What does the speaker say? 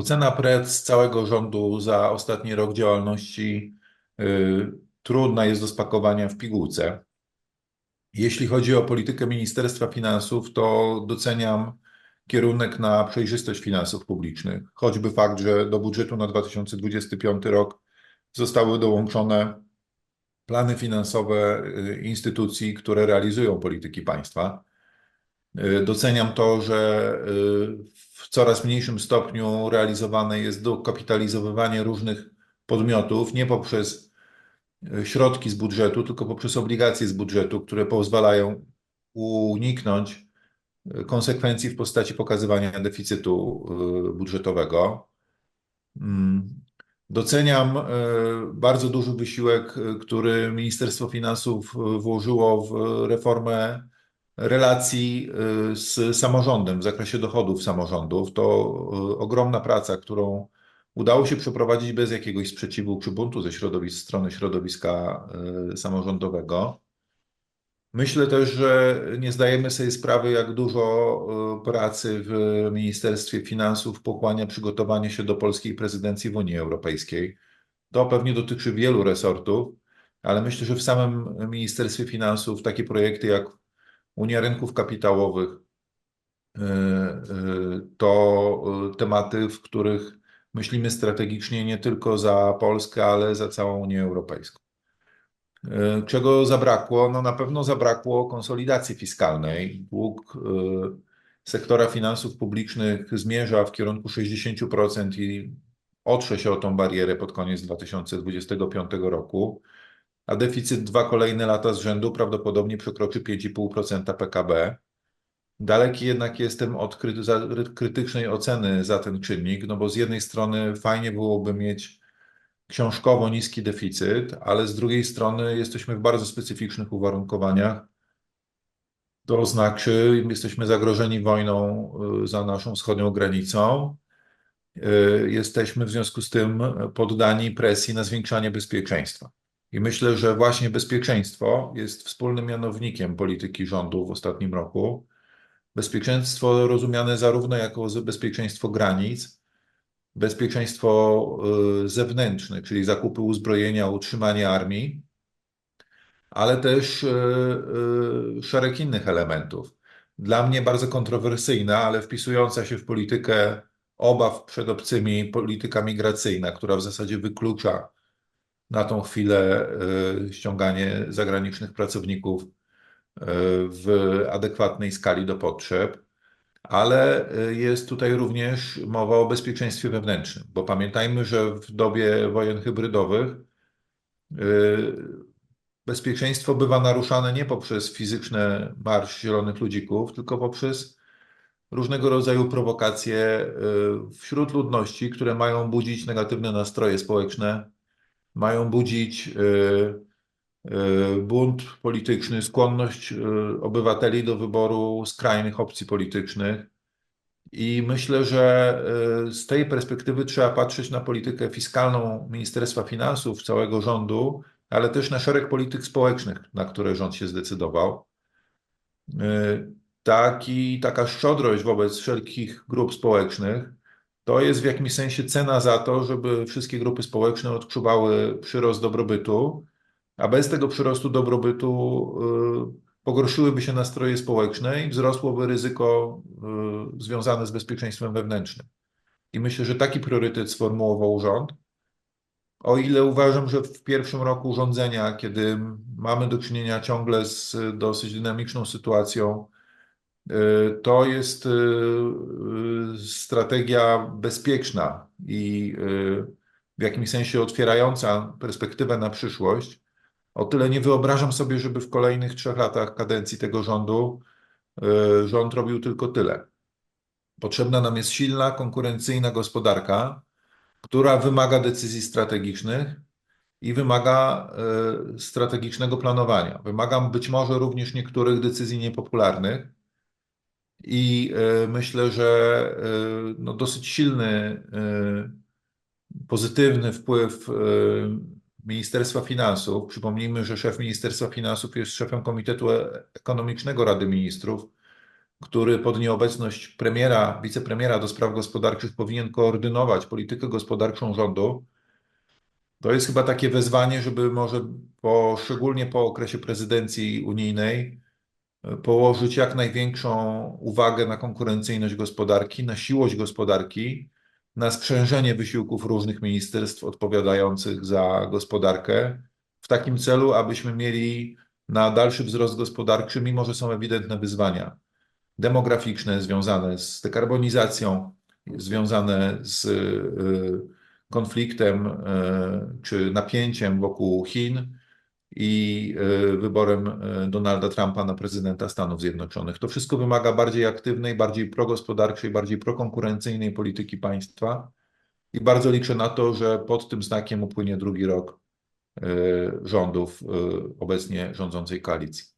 Ocena prac całego rządu za ostatni rok działalności y, trudna jest do spakowania w pigułce. Jeśli chodzi o politykę Ministerstwa Finansów, to doceniam kierunek na przejrzystość finansów publicznych. Choćby fakt, że do budżetu na 2025 rok zostały dołączone plany finansowe y, instytucji, które realizują polityki państwa. Y, doceniam to, że y, w coraz mniejszym stopniu realizowane jest dokapitalizowywanie różnych podmiotów, nie poprzez środki z budżetu, tylko poprzez obligacje z budżetu, które pozwalają uniknąć konsekwencji w postaci pokazywania deficytu budżetowego. Mm. Doceniam bardzo duży wysiłek, który Ministerstwo Finansów włożyło w reformę relacji z samorządem w zakresie dochodów samorządów. To ogromna praca, którą udało się przeprowadzić bez jakiegoś sprzeciwu czy buntu ze środowisk, strony środowiska samorządowego. Myślę też, że nie zdajemy sobie sprawy, jak dużo pracy w Ministerstwie Finansów pochłania przygotowanie się do polskiej prezydencji w Unii Europejskiej. To pewnie dotyczy wielu resortów, ale myślę, że w samym Ministerstwie Finansów takie projekty jak Unia Rynków Kapitałowych e, e, to tematy, w których myślimy strategicznie nie tylko za Polskę, ale za całą Unię Europejską. Czego zabrakło? No na pewno zabrakło konsolidacji fiskalnej. Dług sektora finansów publicznych zmierza w kierunku 60% i otrze się o tą barierę pod koniec 2025 roku, a deficyt dwa kolejne lata z rzędu prawdopodobnie przekroczy 5,5% PKB. Daleki jednak jestem od krytycznej oceny za ten czynnik, no bo z jednej strony fajnie byłoby mieć książkowo niski deficyt, ale z drugiej strony jesteśmy w bardzo specyficznych uwarunkowaniach. To znaczy, jesteśmy zagrożeni wojną y, za naszą wschodnią granicą. Y, jesteśmy w związku z tym poddani presji na zwiększanie bezpieczeństwa. I myślę, że właśnie bezpieczeństwo jest wspólnym mianownikiem polityki rządu w ostatnim roku. Bezpieczeństwo rozumiane zarówno jako bezpieczeństwo granic, bezpieczeństwo y, zewnętrzne, czyli zakupy uzbrojenia, utrzymanie armii, ale też y, y, szereg innych elementów. Dla mnie bardzo kontrowersyjna, ale wpisująca się w politykę obaw przed obcymi, polityka migracyjna, która w zasadzie wyklucza na tą chwilę ściąganie zagranicznych pracowników w adekwatnej skali do potrzeb ale y, jest tutaj również mowa o bezpieczeństwie wewnętrznym, bo pamiętajmy, że w dobie wojen hybrydowych y, bezpieczeństwo bywa naruszane nie poprzez fizyczny marsz zielonych ludzików, tylko poprzez różnego rodzaju prowokacje y, wśród ludności, które mają budzić negatywne nastroje społeczne, mają budzić bunt polityczny, skłonność obywateli do wyboru skrajnych opcji politycznych. I myślę, że z tej perspektywy trzeba patrzeć na politykę fiskalną Ministerstwa Finansów, całego rządu, ale też na szereg polityk społecznych, na które rząd się zdecydował. Taki, taka szczodrość wobec wszelkich grup społecznych to jest w jakimś sensie cena za to, żeby wszystkie grupy społeczne odczuwały przyrost dobrobytu a bez tego przyrostu dobrobytu y, pogorszyłyby się nastroje społeczne i wzrosłoby ryzyko y, związane z bezpieczeństwem wewnętrznym. I myślę, że taki priorytet sformułował rząd. O ile uważam, że w pierwszym roku rządzenia, kiedy mamy do czynienia ciągle z dosyć dynamiczną sytuacją, to jest strategia bezpieczna i w jakimś sensie otwierająca perspektywę na przyszłość, o tyle nie wyobrażam sobie, żeby w kolejnych trzech latach kadencji tego rządu y, rząd robił tylko tyle. Potrzebna nam jest silna, konkurencyjna gospodarka, która wymaga decyzji strategicznych i wymaga y, strategicznego planowania. Wymaga być może również niektórych decyzji niepopularnych. I y, myślę, że no dosyć silny, pozytywny wpływ Ministerstwa Finansów. Przypomnijmy, że szef Ministerstwa Finansów jest szefem Komitetu Ekonomicznego Rady Ministrów. który pod nieobecność premiera, wicepremiera do spraw gospodarczych powinien koordynować politykę gospodarczą rządu, to jest chyba takie wezwanie, żeby może po, szczególnie po okresie prezydencji unijnej położyć jak największą uwagę na konkurencyjność gospodarki, na siłość gospodarki, na sprzężenie wysiłków różnych ministerstw odpowiadających za gospodarkę, w takim celu, abyśmy mieli na dalszy wzrost gospodarczy, mimo że są ewidentne wyzwania demograficzne związane z dekarbonizacją, związane z y, konfliktem y, czy napięciem wokół Chin i y, wyborem Donalda Trumpa na prezydenta Stanów Zjednoczonych. To wszystko wymaga bardziej aktywnej, bardziej progospodarczej, bardziej prokonkurencyjnej polityki państwa i bardzo liczę na to, że pod tym znakiem upłynie drugi rok rządów obecnie rządzącej koalicji.